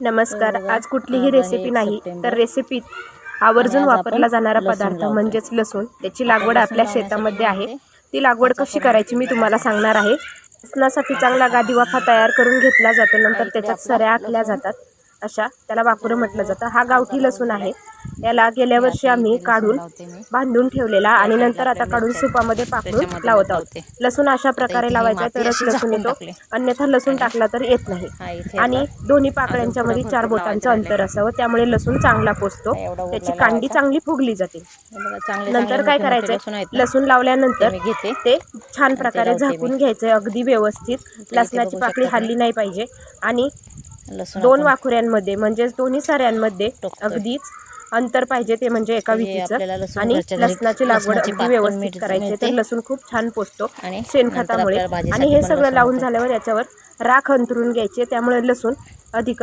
नमस्कार आज कुठलीही रेसिपी नाही. तर रेसिपीत आवर्जून वापरला जाणारा पदार्थ. म्हणजेच लसूण त्याची लागवड आपल्या शेतामध्ये आहे. ती लागवड कशी करायची मी तुम्हाला सांगणार आहे लसणासाठी चांगला गादीवाफा तयार करून घेतला जातो नंतर त्याच्यात सऱ्या आखल्या. जातात अशा त्याला वाकुरं म्हटलं जातं हा गावठी लसूण आहे याला गेल्या वर्षी आम्ही काढून. बांधून ठेवलेला आणि नंतर आता काढून सुपामध्ये पाकडून लावत आहोत. लसूण अशा प्रकारे लावायचा तरच लसूण येतो. अन्यथा लसूण टाकला तर येत नाही आणि दोन्ही पाकळ्यांच्या मध्ये चार बोटांचं अंतर असावं त्यामुळे लसूण चांगला पोचतो त्याची कांडी. चांगली फुगली जाते नंतर काय करायचंय लसूण लावल्यानंतर ते छान प्रकारे झाकून. घ्यायचंय अगदी व्यवस्थित लसणाची पाकळी हल्ली नाही पाहिजे आणि दोन वाखुऱ्यांमध्ये म्हणजेच दोन्ही साऱ्यांमध्ये. अगदीच अंतर पाहिजे ते म्हणजे एका लसूण आणि लसणाची लागवड अगदी व्यवस्थित करायची तर. लसूण खूप छान पोचतो शेणखतामुळे आणि हे सगळं लावून. झाल्यावर याच्यावर राख अंतरून घ्यायची त्यामुळे लसूण अधिकच